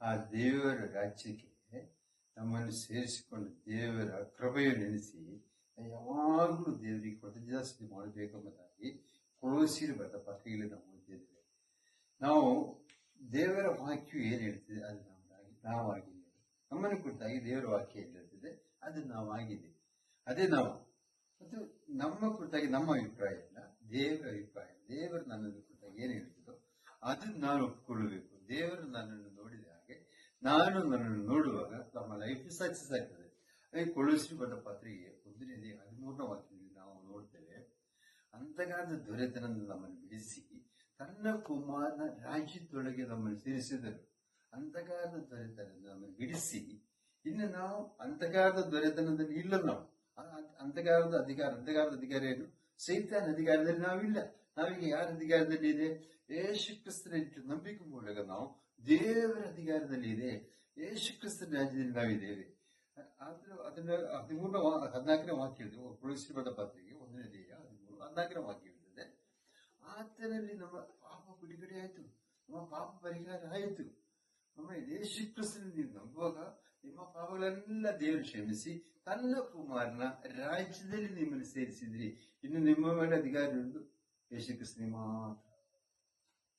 ಆ ದೇವರ ರಾಜ್ಯಕ್ಕೆ ನಮ್ಮನ್ನು ಸೇರಿಸಿಕೊಂಡು ದೇವರ ಕೃಪೆಯು ನೆನೆಸಿ, ಯಾವಾಗಲೂ ದೇವರಿಗೆ ಕೃತಜ್ಞಾಸ್ತಿ ಮಾಡಬೇಕೆಂಬುದಾಗಿ ಕೊಳಸಿರು ಬರೆದ ಪತ್ರಿಕೆಯಲ್ಲಿ ನಾವು ಓದಿದ್ದೇವೆ. ನಾವು ದೇವರ ವಾಕ್ಯ ಏನು ಹೇಳ್ತಿದೆ? ಅದು ನಮ್ಮದಾಗಿ ನಾವಾಗಿದ್ದೇವೆ ನಮ್ಮನ್ನು ಕುರಿತಾಗಿ ದೇವರ ವಾಕ್ಯ ಏನು ಹೇಳ್ತಿದೆ? ಅದು ನಾವಾಗಿದೆ. ಅದೇ ನಾವು. ಮತ್ತು ನಮ್ಮ ಕುರಿತಾಗಿ ನಮ್ಮ ಅಭಿಪ್ರಾಯ ಅಲ್ಲ ದೇವರ ಅಭಿಪ್ರಾಯ, ದೇವರು ನನ್ನನ್ನು ಕುರಿತಾಗಿ ಏನು ಹೇಳ್ತದೋ ಅದನ್ನು ನಾನು ಒಪ್ಪಿಕೊಳ್ಳಬೇಕು. ದೇವರು ನನ್ನನ್ನು ನಾನು ನನ್ನನ್ನು ನೋಡುವಾಗ ತಮ್ಮ ಲೈಫ್ ಸಕ್ಸಸ್ ಆಗ್ತದೆ. ಅದೇ ಕೊಳಸಿ ಬಂದ ಪಾತ್ರೆಗೆ ಒಂದನೇದೇ ಹದಿಮೂರನೇ ವಾಕ್ಯದಲ್ಲಿ ನಾವು ನೋಡ್ತೇವೆ, ಅಂತಗಾದ ದೊರೆತನ ನಮ್ಮನ್ನು ಬಿಡಿಸಿ, ತನ್ನ ಕುಮಾರನ ರಾಜ್ಯದೊಳಗೆ ನಮ್ಮನ್ನು ಸೇರಿಸಿದರು. ಅಂತಗಾದ ದೊರೆತನ ನಮ್ಮನ್ನು ಬಿಡಿಸಿ, ಇನ್ನು ನಾವು ಅಂತಗಾರದ ದೊರೆತನದಲ್ಲಿ ಇಲ್ಲ ನಾವು. ಅಂತಗಾರದ ಅಧಿಕಾರ ಅಂತಗಾರದ ಅಧಿಕಾರ ಏನು? ಸೈತಾನ ಅಧಿಕಾರದಲ್ಲಿ ನಾವಿಲ್ಲ. ನಾವೀಗ ಯಾರ ಅಧಿಕಾರದಲ್ಲಿ ಇದೆ ಯೇಸು ಕ್ರಿಸ್ತನ ನಂಬಿಕೆ ಮೂಲಕ ನಾವು ದೇವರ ಅಧಿಕಾರದಲ್ಲಿ ಇದೆ. ಯೇಸು ಕ್ರಿಸ್ತನ ರಾಜ್ಯದಲ್ಲಿ ನಾವಿದ್ದೇವೆ. ಆದ್ರೂ ಅದನ್ನ ಹದಿಮೂರನೇ ಹದಿನಾಲ್ಕನೇ ವಾಕ್ಯ ಹೇಳಿದೆ ಪುರುಷರದ ಪಾತ್ರೆಗೆ ಒಂದನೇ ದೇಹ ಹದಿಮೂರು, ಹದಿನಾಲ್ಕನೇ ವಾಕ್ಯ ಹೇಳ್ತದೆ ಆತನಲ್ಲಿ ನಮ್ಮ ಪಾಪ ಬಿಡುಗಡೆ ಆಯಿತು. ನಮ್ಮ ಪಾಪ ಪರಿಹಾರ ಆಯಿತು. ನಮ್ಮ ಯೇಸು ಕ್ರಿಸ್ತನ ನೀವು ನಂಬುವಾಗ ನಿಮ್ಮ ಪಾಪಗಳೆಲ್ಲ ದೇವರು ಕ್ಷಮಿಸಿ, ತನ್ನ ಕುಮಾರನ ರಾಜ್ಯದಲ್ಲಿ ನಿಮ್ಮನ್ನು ಸೇರಿಸಿದ್ರಿ. ಇನ್ನು ನಿಮ್ಮ ಮೇಲೆ ಅಧಿಕಾರಿ ಯೇಸು ಕ್ರಿಸ್ತನಿಗೆ ಮಾತ್ರ.